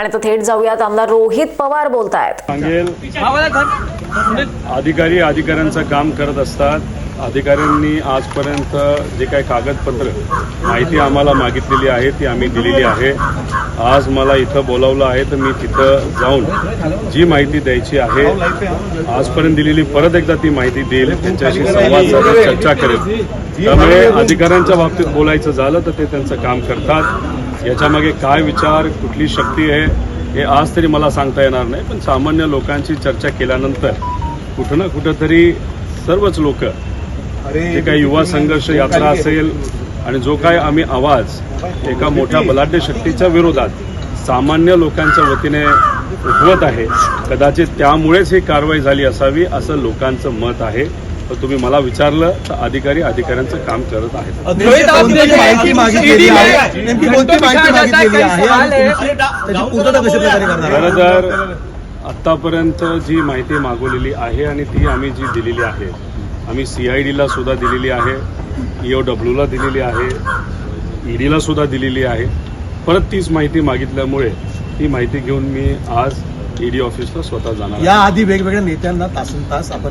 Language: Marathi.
आणि तर थेट जाऊयात. आमदार रोहित पवार बोलतायत. सांगेल अधिकारी अधिकाऱ्यांचं काम करत असतात. अधिकाऱ्यांनी आजपर्यंत जे काही कागदपत्र माहिती आम्हाला मागितलेली आहे ती आम्ही दिलेली आहे. आज मला इथं बोलावलं आहे तर मी तिथं जाऊन जी माहिती द्यायची आहे आजपर्यंत दिलेली परत एकदा ती माहिती देईल त्यांच्याशी संवाद साधून चर्चा करेल. त्यामुळे अधिकाऱ्यांच्या बाबतीत बोलायचं झालं तर ते त्यांचं काम करतात. याच्यामागे काय विचार कुठली शक्ती आहे हे आज तरी मला सांगता येणार नाही पण सामान्य लोकांची चर्चा केल्यानंतर कुठं ना कुठंतरी सर्वच लोक जे काही युवा संघर्ष यात्रा असेल आणि जो काय आम्ही आवाज एका मोठ्या बलाढ्य शक्तीच्या विरोधात सामान्य लोकांच्या वतीने उठवत आहे कदाचित त्यामुळेच ही कारवाई झाली असावी असं लोकांचं मत आहे. तर तुम्ही मला विचारलं तर अधिकारी अधिकाऱ्यांचं काम करत आहेत. खरं तर आत्तापर्यंत जी माहिती मागवलेली आहे आणि ती आम्ही जी दिलेली आहे आम्ही सी आय डीला सुद्धा दिलेली आहे ई ओ डब्ल्यूला दिलेली आहे ईडीला सुद्धा दिलेली आहे. परत तीच माहिती मागितल्यामुळे ती माहिती घेऊन मी आज ईडी ऑफिसला स्वतः जाणार या आधी वेगवेगळ्या नेत्यांना तासन तास आपण